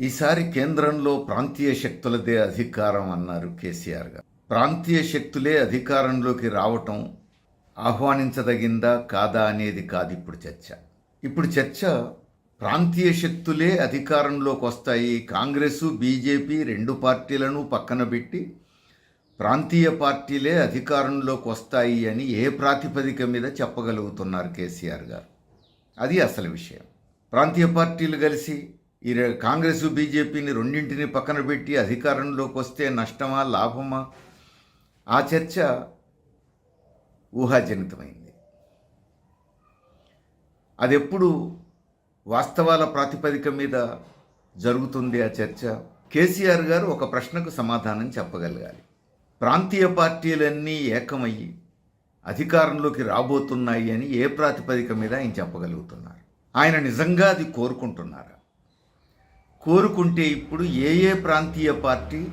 ఈసారి కేంద్రంలో ప్రాంతీయ శక్తులదే అధికారం అన్నారు కేసీఆర్ గారు. ప్రాంతీయ శక్తులే అధికారంలోకి రావటం ఆహ్వానించదగిందా కాదా అనేది కాదు ఇప్పుడు చర్చ. ఇప్పుడు చర్చ ప్రాంతీయ శక్తులే అధికారంలోకి వస్తాయి. కాంగ్రెస్ బీజేపీ రెండు పార్టీలను పక్కన పెట్టి ప్రాంతీయ పార్టీలే అధికారంలోకి వస్తాయి అని ఏ ప్రాతిపదిక మీద చెప్పగలుగుతున్నారు కేసీఆర్ గారు? అది అసలు విషయం. ప్రాంతీయ పార్టీలు కలిసి ఈ కాంగ్రెస్ బీజేపీని రెండింటిని పక్కన పెట్టి అధికారంలోకి వస్తే నష్టమా లాభమా? ఆ చర్చ ఊహాజనితమైంది. అది ఎప్పుడు వాస్తవాల ప్రాతిపదిక మీద జరుగుతుంది ఆ చర్చ? కేసీఆర్ గారు ఒక ప్రశ్నకు సమాధానం చెప్పగలగాలి. ప్రాంతీయ పార్టీలన్నీ ఏకమయ్యి అధికారంలోకి రాబోతున్నాయి అని ఏ ప్రాతిపదిక మీద ఆయన చెప్పగలుగుతున్నారు? ఆయన నిజంగా అది కోరుకుంటున్నారా? కోరుకుంటే ఇప్పుడు ఏ ఏ ప్రాంతీయ పార్టీ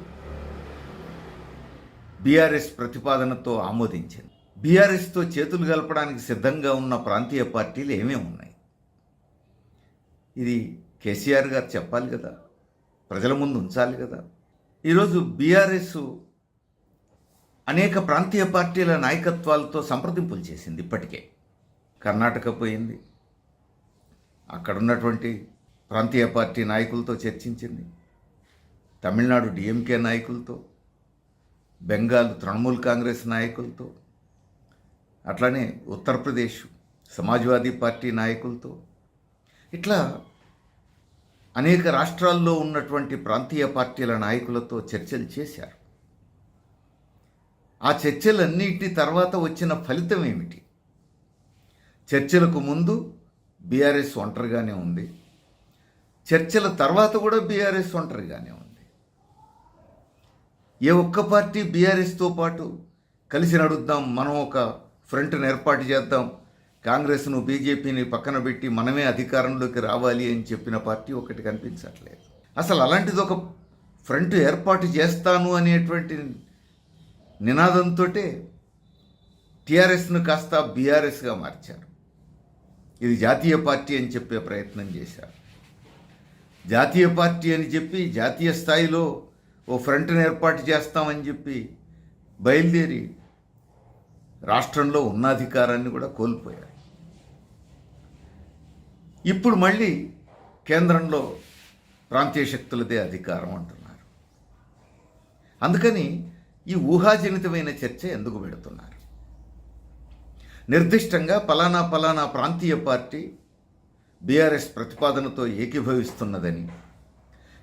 బీఆర్ఎస్ ప్రతిపాదనతో ఆమోదించింది? బీఆర్ఎస్తో చేతులు కలపడానికి సిద్ధంగా ఉన్న ప్రాంతీయ పార్టీలు ఏమేమి ఉన్నాయి? ఇది కేసీఆర్ గారు చెప్పాలి కదా. ప్రజల ముందు ఉంచాలి కదా. ఈరోజు బీఆర్ఎస్ అనేక ప్రాంతీయ పార్టీల నాయకత్వాలతో సంప్రదింపులు చేసింది ఇప్పటికే. కర్ణాటక పోయింది. అక్కడ ఉన్నటువంటి ప్రాంతీయ పార్టీ నాయకులతో చర్చించింది. తమిళనాడు డిఎంకే నాయకులతో బెంగాల్ తృణమూల్ కాంగ్రెస్ నాయకులతో అట్లానే ఉత్తరప్రదేశ్ సమాజ్వాదీ పార్టీ నాయకులతో. ఇట్లా అనేక రాష్ట్రాల్లో ఉన్నటువంటి ప్రాంతీయ పార్టీల నాయకులతో చర్చలు చేశారు. ఆ చర్చలన్నిటి తర్వాత వచ్చిన ఫలితం ఏమిటి? చర్చలకు ముందు బీఆర్ఎస్ ఒంటరిగానే ఉంది. చర్చల తర్వాత కూడా బీఆర్ఎస్ ఒంటరిగానే ఉంది. ఏ ఒక్క పార్టీ బీఆర్ఎస్తో పాటు కలిసి నడుద్దాం మనం ఒక ఫ్రంట్ను ఏర్పాటు చేద్దాం కాంగ్రెస్ను బీజేపీని పక్కన పెట్టి మనమే అధికారంలోకి రావాలి అని చెప్పిన పార్టీ ఒకటి కనిపించట్లేదు. అసలు అలాంటిది ఒక ఫ్రంట్ ఏర్పాటు చేస్తాను అనేటువంటి నినాదంతో టీఆర్ఎస్ను కాస్త బీఆర్ఎస్గా మార్చారు. ఇది జాతీయ పార్టీ అని చెప్పే ప్రయత్నం చేశారు. జాతీయ పార్టీ అని చెప్పి జాతీయ స్థాయిలో ఓ ఫ్రంట్ని ఏర్పాటు చేస్తామని చెప్పి బయలుదేరి రాష్ట్రంలో ఉన్న అధికారాన్ని కూడా కోల్పోయారు. ఇప్పుడు మళ్ళీ కేంద్రంలో ప్రాంతీయ శక్తులదే అధికారం అంటున్నారు. అందుకని ఈ ఊహాజనితమైన చర్చ ఎందుకు పెడుతున్నారు? నిర్దిష్టంగా పలానా పలానా ప్రాంతీయ పార్టీ బీఆర్ఎస్ ప్రతిపాదనతో ఏకీభవిస్తున్నదని.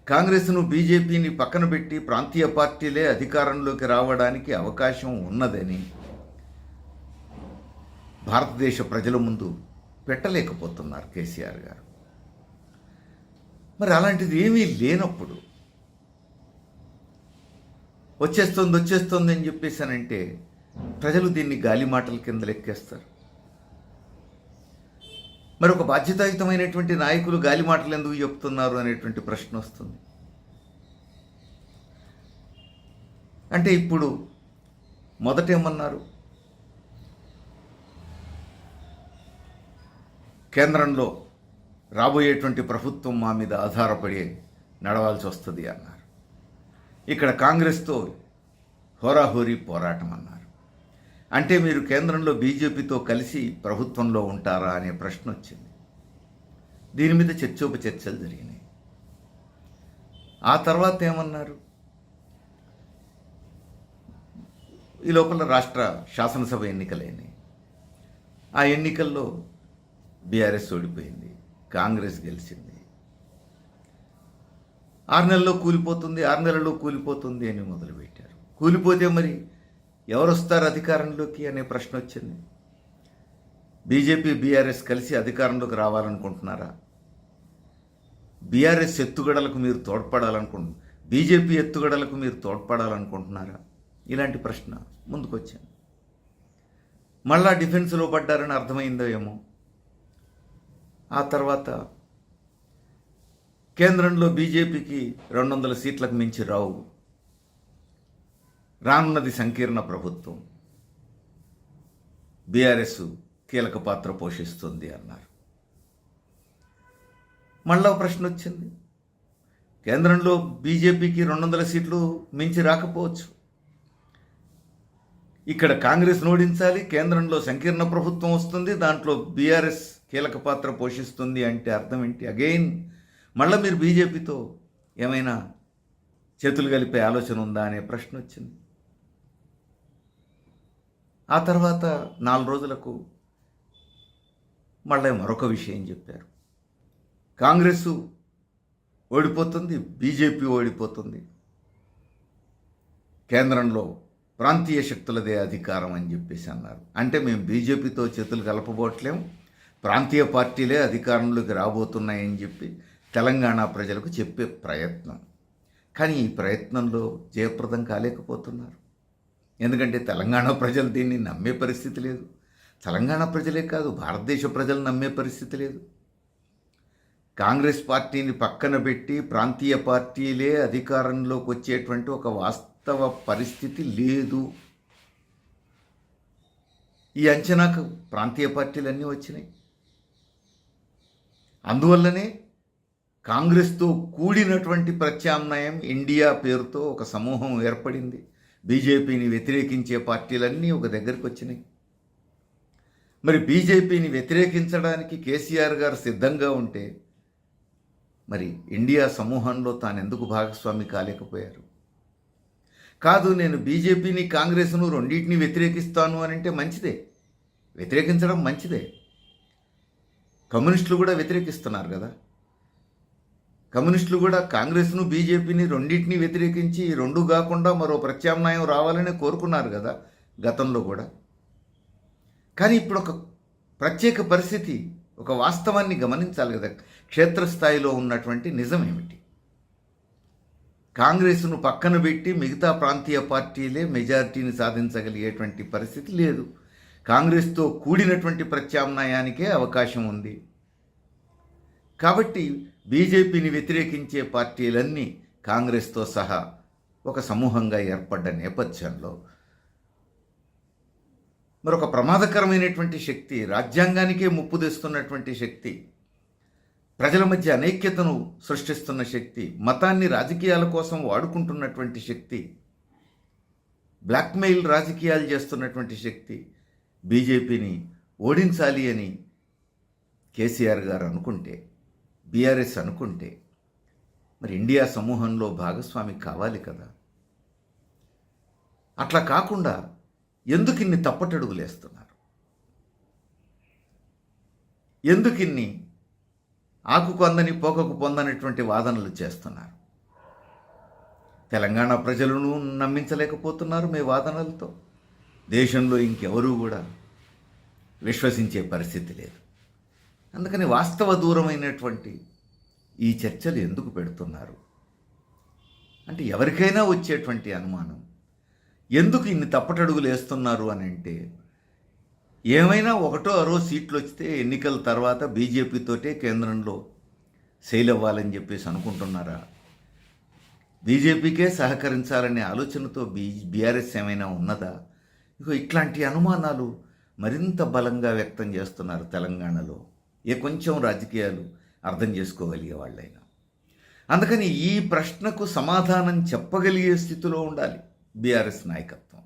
కాంగ్రెస్ను బీజేపీని పక్కన పెట్టి ప్రాంతీయ పార్టీలే అధికారంలోకి రావడానికి అవకాశం ఉన్నదని. భారతదేశ ప్రజల ముందు పెట్టలేకపోతున్నారు కేసీఆర్ గారు. మరి అలాంటిది ఏమీ లేనప్పుడు వచ్చేస్తుంది వచ్చేస్తుంది అని చెప్పేసానంటే ప్రజలు దీన్ని గాలి మాటల కింద లెక్కేస్తారు. మరి ఒక బాధ్యతాయుతమైనటువంటి నాయకులు గాలి మాటలు ఎందుకు చెప్తున్నారు అనేటువంటి ప్రశ్న వస్తుంది. అంటే ఇప్పుడు మొదట ఏమన్నారు? కేంద్రంలో రాబోయేటువంటి ప్రభుత్వం మా మీద ఆధారపడి నడవాల్సి వస్తుంది అన్నారు. ఇక్కడ కాంగ్రెస్తో హోరాహోరీ పోరాటం అన్నారు. అంటే మీరు కేంద్రంలో బీజేపీతో కలిసి ప్రభుత్వంలో ఉంటారా అనే ప్రశ్న వచ్చింది. దీని మీద చర్చోపచర్చలు జరిగినాయి. ఆ తర్వాత ఏమన్నారు? ఈ లోపల రాష్ట్ర శాసనసభ ఎన్నికలైనవి ఆ ఎన్నికల్లో బీఆర్ఎస్ ఓడిపోయింది కాంగ్రెస్ గెలిచింది. ఆరు నెలల్లో కూలిపోతుంది ఆరు నెలల్లో కూలిపోతుంది అని మొదలుపెట్టారు. కూలిపోతే మరి ఎవరు వస్తారు అధికారంలోకి అనే ప్రశ్న వచ్చింది. బీజేపీ బీఆర్ఎస్ కలిసి అధికారంలోకి రావాలనుకుంటున్నారా? బీఆర్ఎస్ ఎత్తుగడలకు మీరు తోడ్పడాలనుకుంటు బీజేపీ ఎత్తుగడలకు మీరు తోడ్పడాలనుకుంటున్నారా? ఇలాంటి ప్రశ్న ముందుకొచ్చింది. మళ్ళా డిఫెన్స్లో పడ్డారని అర్థమైందో ఏమో? ఆ తర్వాత కేంద్రంలో బీజేపీకి రెండు వందల సీట్లకు మించి రావు. రానున్నది సంకీర్ణ ప్రభుత్వం. బీఆర్ఎస్ కీలక పాత్ర పోషిస్తుంది అన్నారు. మళ్ళా ప్రశ్న వచ్చింది. కేంద్రంలో బీజేపీకి రెండు వందల సీట్లు మించి రాకపోవచ్చు. ఇక్కడ కాంగ్రెస్ ఓడించాలి కేంద్రంలో సంకీర్ణ ప్రభుత్వం వస్తుంది దాంట్లో బీఆర్ఎస్ కీలక పాత్ర పోషిస్తుంది అంటే అర్థం ఏంటి? అగైన్ మళ్ళీ మీరు బీజేపీతో ఏమైనా చేతులు కలిపే ఆలోచన ఉందా అనే ప్రశ్న వచ్చింది. ఆ తర్వాత నాలుగు రోజులకు మళ్ళీ మరొక విషయం చెప్పారు. కాంగ్రెస్ ఓడిపోతుంది బీజేపీ ఓడిపోతుంది. కేంద్రంలో ప్రాంతీయ శక్తులదే అధికారం అని చెప్పేసి అన్నారు. అంటే మేము బీజేపీతో చేతులు కలపబోట్లేం ప్రాంతీయ పార్టీలే అధికారంలోకి రాబోతున్నాయని చెప్పి తెలంగాణ ప్రజలకు చెప్పే ప్రయత్నం. కానీ ఈ ప్రయత్నంలో జయప్రదం కాలేకపోతున్నారు. ఎందుకంటే తెలంగాణ ప్రజలు దీన్ని నమ్మే పరిస్థితి లేదు. తెలంగాణ ప్రజలే కాదు భారతదేశ ప్రజలు నమ్మే పరిస్థితి లేదు. కాంగ్రెస్ పార్టీని పక్కన పెట్టి ప్రాంతీయ పార్టీలే అధికారంలోకి వచ్చేటువంటి ఒక వాస్తవ పరిస్థితి లేదు. ఈ అంచనాకు ప్రాంతీయ పార్టీలన్నీ వచ్చినాయి. అందువల్లనే కాంగ్రెస్తో కూడినటువంటి ప్రత్యామ్నాయం ఇండియా పేరుతో ఒక సమూహం ఏర్పడింది. బీజేపీని వ్యతిరేకించే పార్టీలన్నీ ఒక దగ్గరికి వచ్చినాయి. మరి బీజేపీని వ్యతిరేకించడానికి కేసీఆర్ గారు సిద్ధంగా ఉంటే మరి ఇండియా సమూహంలో తాను ఎందుకు భాగస్వామి కాలేకపోయారు? కాదు నేను బీజేపీని కాంగ్రెస్ను రెండింటిని వ్యతిరేకిస్తాను అని అంటే మంచిదే. వ్యతిరేకించడం మంచిదే. కమ్యూనిస్టులు కూడా వ్యతిరేకిస్తున్నారు కదా. కమ్యూనిస్టులు కూడా కాంగ్రెస్ను బీజేపీని రెండింటిని వ్యతిరేకించి రెండు కాకుండా మరో ప్రత్యామ్నాయం రావాలని కోరుకున్నారు కదా గతంలో కూడా. కానీ ఇప్పుడు ఒక ప్రత్యేక పరిస్థితి ఒక వాస్తవాన్ని గమనించాలి కదా. క్షేత్రస్థాయిలో ఉన్నటువంటి నిజం ఏమిటి? కాంగ్రెస్ను పక్కన పెట్టి మిగతా ప్రాంతీయ పార్టీలే మెజారిటీని సాధించగలిగేటువంటి పరిస్థితి లేదు. కాంగ్రెస్తో కూడినటువంటి ప్రత్యామ్నాయానికే అవకాశం ఉంది. కాబట్టి బీజేపీని వ్యతిరేకించే పార్టీలన్నీ కాంగ్రెస్తో సహా ఒక సమూహంగా ఏర్పడ్డ నేపథ్యంలో మరొక ప్రమాదకరమైనటువంటి శక్తి రాజ్యాంగానికే ముప్పు తెస్తున్నటువంటి శక్తి ప్రజల మధ్య అనైక్యతను సృష్టిస్తున్న శక్తి మతాన్ని రాజకీయాల కోసం వాడుకుంటున్నటువంటి శక్తి బ్లాక్మెయిల్ రాజకీయాలు చేస్తున్నటువంటి శక్తి బీజేపీని ఓడించాలి అని కేసీఆర్ గారు అనుకుంటే బీఆర్ఎస్ అనుకుంటే మరి ఇండియా సమూహంలో భాగస్వామి కావాలి కదా. అట్లా కాకుండా ఎందుకు ఇన్ని తప్పటడుగులేస్తున్నారు ఎందుకు ఇన్ని ఆకుకు అందని పోకకు పొందనటువంటి వాదనలు చేస్తున్నారు? తెలంగాణ ప్రజలను నమ్మించలేకపోతున్నారు మీ వాదనలతో? దేశంలో ఇంకెవరూ కూడా విశ్వసించే పరిస్థితి లేదు. అందుకని వాస్తవ దూరమైనటువంటి ఈ చర్చలు ఎందుకు పెడుతున్నారు? అంటే ఎవరికైనా వచ్చేటువంటి అనుమానం. ఎందుకు ఇన్ని తప్పటడుగులు వేస్తున్నారు అని అంటే ఏమైనా ఒకటో అరో సీట్లు వస్తే ఎన్నికల తర్వాత బీజేపీతోటే కేంద్రంలో సెయిల్ అవ్వాలని చెప్పేసి అనుకుంటున్నారా? బీజేపీకే సహకరించాలనే ఆలోచనతో బీ బీఆర్ఎస్ ఏమైనా ఉన్నదా? ఇగో ఇట్లాంటి అనుమానాలు మరింత బలంగా వ్యక్తం చేస్తున్నారు తెలంగాణలో. ఏ కొంచెం రాజకీయాలు అర్థం చేసుకోగలిగే వాళ్ళైనా. అందుకని ఈ ప్రశ్నకు సమాధానం చెప్పగలిగే స్థితిలో ఉండాలి బీఆర్ఎస్ నాయకత్వం.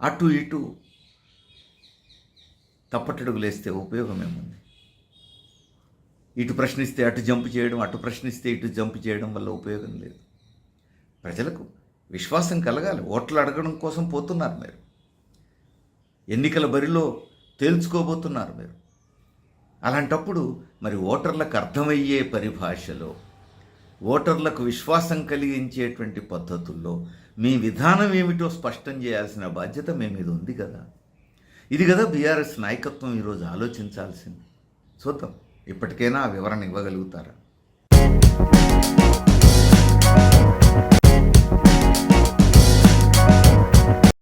అటు ఇటు తప్పటడుగులేస్తే ఉపయోగం ఏముంది ఇటు ప్రశ్నిస్తే అటు జంప్ చేయడం అటు ప్రశ్నిస్తే ఇటు జంప్ చేయడం వల్ల ఉపయోగం లేదు. ప్రజలకు విశ్వాసం కలగాలి. ఓట్లు అడగడం కోసం పోతున్నారు మీరు. ఎన్నికల బరిలో తేల్చుకోబోతున్నారు మీరు. అలాంటప్పుడు మరి ఓటర్లకు అర్థమయ్యే పరిభాషలో ఓటర్లకు విశ్వాసం కలిగించేటువంటి పద్ధతుల్లో మీ విధానం ఏమిటో స్పష్టం చేయాల్సిన బాధ్యత మీ మీద ఉంది కదా. ఇది కదా బీఆర్ఎస్ నాయకత్వం ఈరోజు ఆలోచించాల్సింది. చూద్దాం ఇప్పటికైనా ఆ వివరణ ఇవ్వగలుగుతారా?